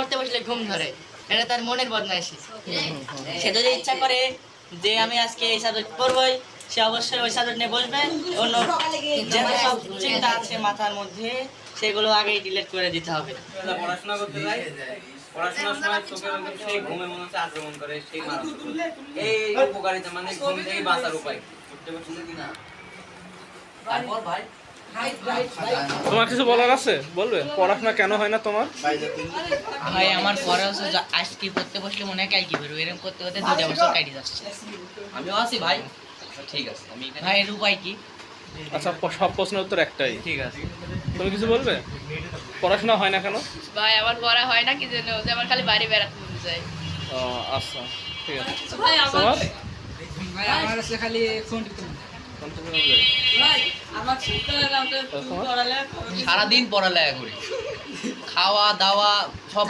পড়তে বসলে ঘুম ধরে। এটা তার মনের বদমাইশি। সে যদি ইচ্ছা করে যে আমি আজকে এই সাবজেক্ট পড়বই সে অবশ্যই ওই সাবজেক্ট নিয়ে বসবে। অন্য যে সব চিন্তা আছে মাথার মধ্যে সেগুলো আগেই ডিলিট করে দিতে হবে। পড়াশোনা করতে যাই? পড়াশোনার সময় চোখে একদম সেই ঘুমের মনে হচ্ছে আক্রমণ করে সেই মানুষ এই উপকারিতা মানে ঘুম থেকে বাঁচার উপায়। করতে পারছেন কি না? তারপর ভাই? তোমার কিছু বলার আছে? বলবে। পড়াশোনা কেন হয় না তোমার? ভাই আমার পরে হচ্ছে আজকে পড়তে বসলে মনে হয় কাল কি বেরো এরকম করতে করতে দুটা বছর কাটি যাচ্ছে। আমিও আছি ভাই। ঠিক আছে আমি ভাই এর উপায় কি? আচ্ছা সব প্রশ্নের উত্তর একটাই। ঠিক আছে। তুমি কিছু বলবে? পড়াশোনা হয় না কেন? ভাই আমার পড়া হয় না কি জন্য? যে আমার খালি বাড়ি বেড়াতে মন যায়। ও, আচ্ছা ঠিক আছে। ভাই আমার ভাই আমার আছে খালি ফোন টিপতে সারাদিন পড়ালেখা করি। খাওয়া, দাওয়া, সব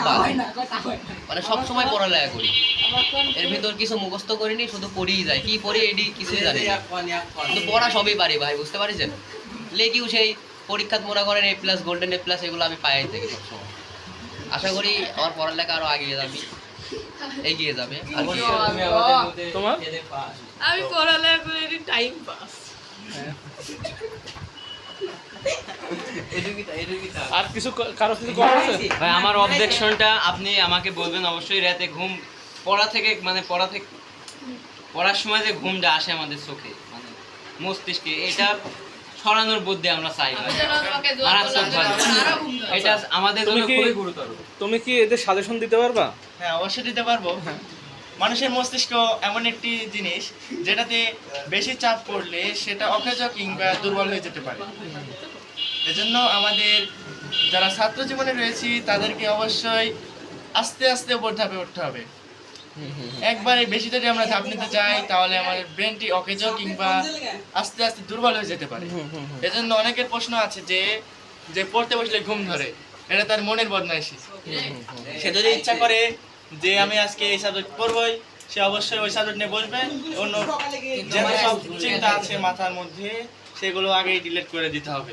মানে সব সময় পড়ালেখা করি। এর ভিতর কিছু মুখস্থ করিনি, শুধু পড়েই যায়। কি পড়ি এটি কিছুই জানি। কিন্তু পড়া সবই পারি ভাই, বুঝতে পারছেন? লেগিও সেই পরীক্ষাত মনে করেন A plus golden A plus এগুলো আমি পাই থাকি সবসময়। আশা করি আমার পড়ালেখা আরও এগিয়ে যাবে। এগিয়ে যাবে। আর কি। অবশ্যই আমাদের মধ্যে তোমার? আমি পড়ালেখা করি টাইম পাস আর কিছু কারও কিছু ভাই আমার অবজেকশনটা আপনি আমাকে বলবেন অবশ্যই রাতে ঘুম পড়া থেকে মানে পড়া থেকে পড়ার সময় যে ঘুমটা আসে আমাদের চোখে মানে মস্তিষ্কে এটা সরানোর বুদ্ধি আমরা চাই ধরে। এটা আমাদের তুমি জন্য কি- খুবই গুরুতর। তুমি কি এদের সাজেশন দিতে পারবা? হ্যাঁ অবশ্যই দিতে পারব। মানুষের মস্তিষ্ক এমন একটি জিনিস যেটাতে বেশি চাপ পড়লে সেটা অকেজ কিংবা দুর্বল হয়ে যেতে পারে। এজন্য আমাদের যারা ছাত্র জীবনে রয়েছি তাদেরকে অবশ্যই আস্তে আস্তে উপর ধাপে উঠতে হবে। একবারে বেশি যদি আমরা ধাপ নিতে চাই তাহলে আমাদের ব্রেনটি অকেজ কিংবা আস্তে আস্তে দুর্বল হয়ে যেতে পারে। এজন্য অনেকের প্রশ্ন আছে যে যে পড়তে বসলে ঘুম ধরে এটা তার মনের বদমাইশি। সে যদি ইচ্ছা করে যে আমি আজকে এই সাবজেক্ট পড়বই সে অবশ্যই ওই সাবজেক্ট নিয়ে বসবে। অন্য যে সব চিন্তা আছে মাথার মধ্যে সেগুলো আগেই ডিলিট করে দিতে হবে।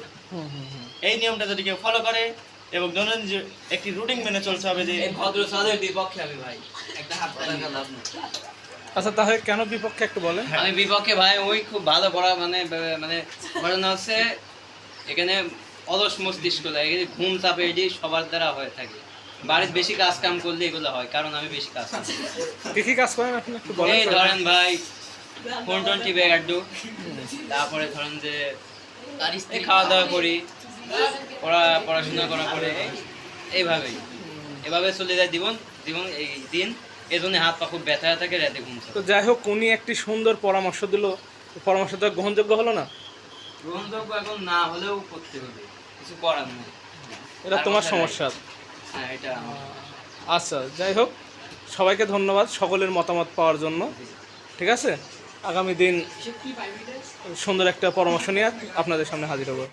এই নিয়মটা যদি কেউ ফলো করে এবং দৈনন্দিন যে- একটি রুটিন মেনে চলতে হবে যে ভদ্র সাদের বিপক্ষে আমি ভাই। একটা হাত পাতা লাভ নেই। আচ্ছা তাহলে কেন বিপক্ষে একটু বলেন? আমি বিপক্ষে ভাই ওই খুব ভালো পড়া মানে মানে ঘটনা হচ্ছে এখানে অলস মস্তিষ্ক লাগে এখানে ঘুম চাপে এটি সবার দ্বারা হয়ে থাকে। বাড়ির বেশি কাজ কাম করলে এগুলো হয় কারণ আমি বেশি কাজ করি। কি কি কাজ করেন আপনি? একটু বলেন এই ধরেন ভাই ফোন টোন টিপে একটু তারপরে ধরেন যে খাওয়া দাওয়া করি। পড়া পড়াশোনা করার পরে এইভাবেই। এভাবে চলে যায় জীবন জীবন এই দিন। এই জন্য হাত পা খুব ব্যথা থাকে রাতে ঘুম তো যাই হোক উনি একটি সুন্দর পরামর্শ দিল। পরামর্শটা গ্রহণযোগ্য হলো না? গ্রহণযোগ্য এখন না হলেও করতে হবে। কিছু করার নেই। এটা তোমার সমস্যা। হ্যাঁ এটা আচ্ছা যাই হোক সবাইকে ধন্যবাদ সকলের মতামত পাওয়ার জন্য। ঠিক আছে? আগামী দিন সুন্দর একটা পরামর্শ নিয়ে আপনাদের সামনে হাজির হব।